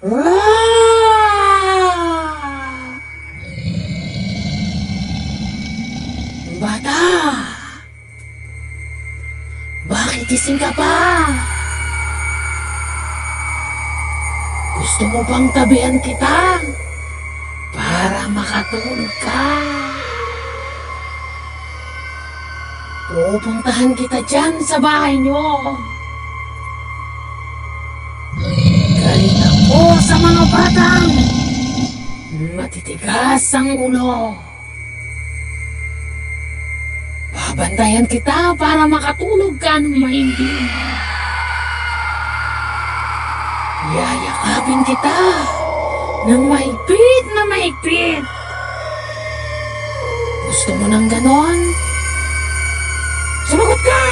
Bata! Bakit ising ka pa? Gusto mo bang tabihan kita? Para makatulog ka. Pupuntahan kita dyan sa bahay niyo. Mga batang matitigas ang ulo. Babantayan kita para makatulog ka ng mahimbing. Yayakapin kita ng mahigpit na mahigpit. Gusto mo ng ganon? Sumagot ka!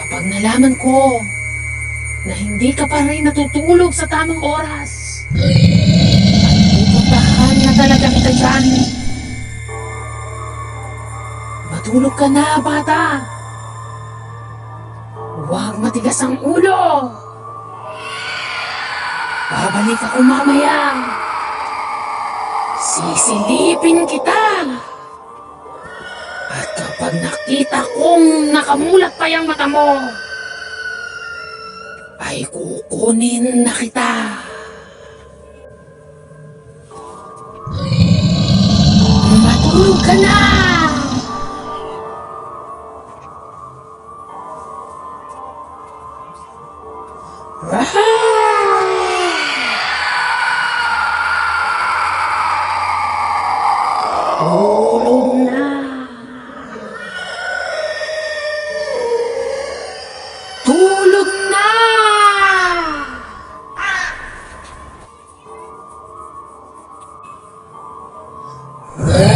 Kapag nalaman ko na hindi ka pa rin natutulog sa tamang oras, pupuntahan na talaga kita dyan. Matulog ka na, bata. Huwag matigas ang ulo. Babalik ako mamaya. Sisilipin kita. At kapag nakita kong nakamulat pa yung mata mo, ay kukunin na kita. Matulog ka na! Oh. Yeah.